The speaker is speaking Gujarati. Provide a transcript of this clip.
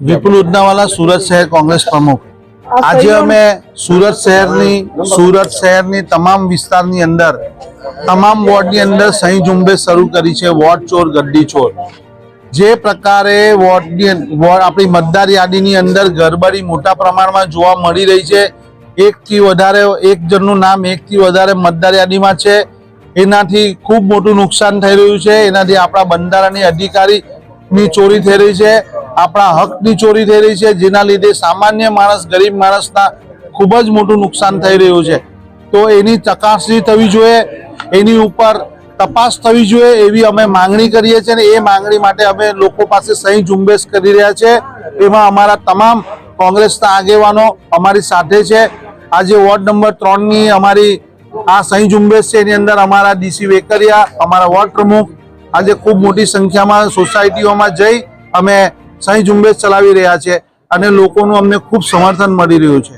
વિપુલ ઉદનાવાલા સુરત શહેર કોંગ્રેસ પ્રમુખ. આજે અમે સુરત શહેરની સુરત શહેરની તમામ વિસ્તારની અંદર તમામ વોર્ડની અંદર સહી ઝુંબેશ શરૂ કરી છે વોર્ડ ચોર ગડ્ડી ચોર. જે પ્રકારે વોર્ડની વોર્ડ આપણી મતદાર યાદીની અંદર ગરબડી મોટા પ્રમાણમાં જોવા મળી રહી છે. એકથી વધારે એક જણનું નામ એકથી વધારે મતદાર યાદીમાં છે. એનાથી ખૂબ મોટું નુકસાન થઈ રહ્યું છે. એનાથી આપણા બંધારણની અધિકારીની ચોરી થઈ રહી છે. આપણા હકની ચોરી થઈ રહી છે, જેના લીધે સામાન્ય માણસ, ગરીબ માણસના ખૂબ જ મોટું નુકસાન થઈ રહ્યું છે. તો એની ચકાસણી થવી જોઈએ, એની ઉપર તપાસ થવી જોઈએ એવી અમે માંગણી કરીએ છીએ અને એ માંગણી માટે અમે લોકો પાસે સહી ઝુંબેશ કરી રહ્યા છે. એમાં અમારા તમામ કોંગ્રેસના આગેવાનો અમારી સાથે છે. આજે વોર્ડ નંબર ત્રણની અમારી આ સહી ઝુંબેશ છે, એની અંદર અમારા ડીસી વેકરિયા, અમારા વોર્ડ પ્રમુખ, આજે ખૂબ મોટી સંખ્યામાં સોસાયટીઓમાં જઈ અમે સહી ઝુંબેશ ચલાવી રહ્યા છે અને લોકોનું અમને ખૂબ સમર્થન મળી રહ્યું છે.